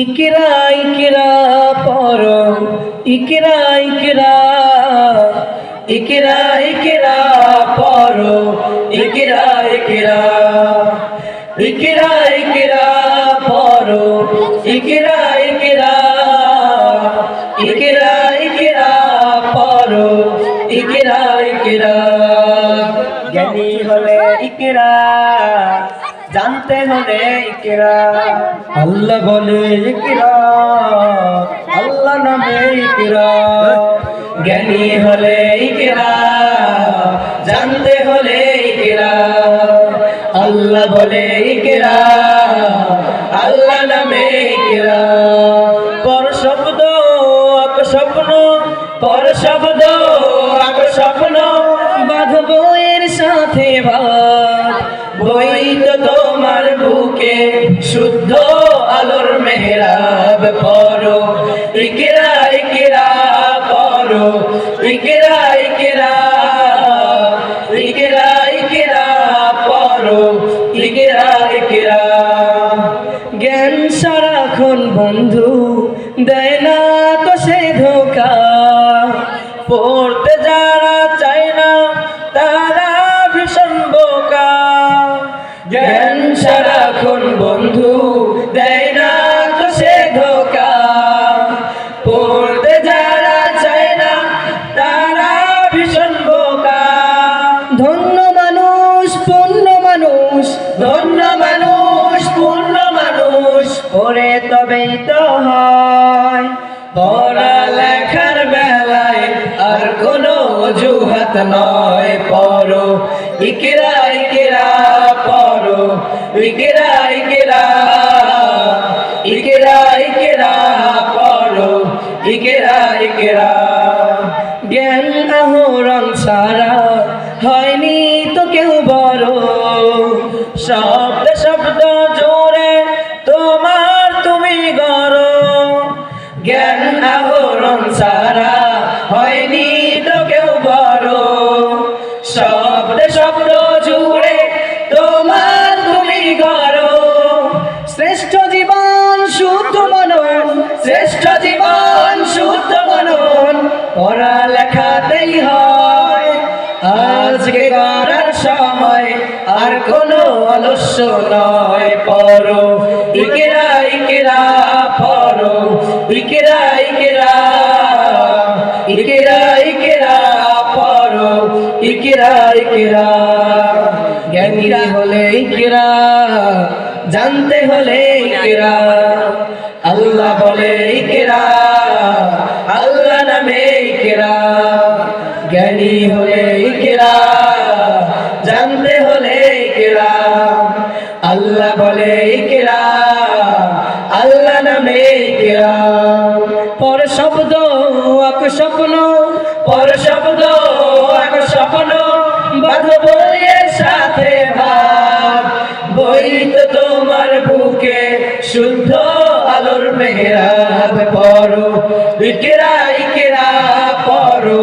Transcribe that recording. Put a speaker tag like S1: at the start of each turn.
S1: ইকরা ইকরা পর ইকরা ইকরা ইকরা ইকরা পর ইকরা ইকরা ইকরা ইকরা পর ইকরা ইকরা ইকরা ইকরা পর ইকরা ইকরা। জ্ঞানী হলে ইকরা জানতে হলে ইকরা। আল্লাহ বলে ইকরা, আল্লাহ নামে ইকরা। জ্ঞানী হলে ইকরা, জানতে হলে ইকরা। আল্লাহ বলে ইকরা, আল্লাহ নামে ইকরা। পর শব্দ, আক স্বপ্ন, পর শব্দ, আক স্বপ্ন, বাঁধবো সাথে ভাত বই তো তোমার বুকে শুদ্ধ আলোর মেহরাব পরো ইকরা ইকরা পরো ইকরা ইকরা ইকরা ইকরা পরো ইকরা ইকরা। জ্ঞান সারাক্ষণ বন্ধু, দেয় না ধন্য মানুষ, পূর্ণ মানুষ, ওরে তবেই তো হয়। পড়ালেখার বেলায় আর কোনো অজুহাত নয়, পড়ো। ইকেরা ইকেরা, পড়ো। ইকেরা ইকেরা ইকেরা ইকেরা, পড়ো। ইকেরা ইকেরা। জ্ঞান আহরণ সারা হয়নি তো কেউ বড়। শব্দ শব্দ জোরে, তোমার তুমি গড় জ্ঞান আহরণ সারা হয়নি তো কেউ বড়। শব্দ শব্দ জুড়ে তোমার তুমি গড় শ্রেষ্ঠ জীবন শুদ্ধ মনন, শ্রেষ্ঠ জীবন শুদ্ধ মনন, পড়ালেখাতেই হয়। আজকে আর কোনো অলস্য নয় পড়ো ইকেরা ইকেরা পড়ো ইকেরা ইকেরা ইকেরা ইকেরা পড়ো ইকেরা ইকেরা। জ্ঞানীরা হলে ইকেরা, জানতে হলে ইকেরা। আল্লাহ বলে ইকেরা, আল্লাহ নামে ইকেরা। জ্ঞানী হলে ইকেরা, জানতে হলে ইকেরা। আল্লাহ বলে ইকেরা। আল্লাহ নামে ইকেরা। পর শব্দ, এক স্বপ্ন। পর শব্দ, এক স্বপ্ন। বাঁধব এর সাথে ভাব বই তোমার বুকে, শুদ্ধ আলোর মেহরাব পড়ো ইকেরা ইকেরা পড়ো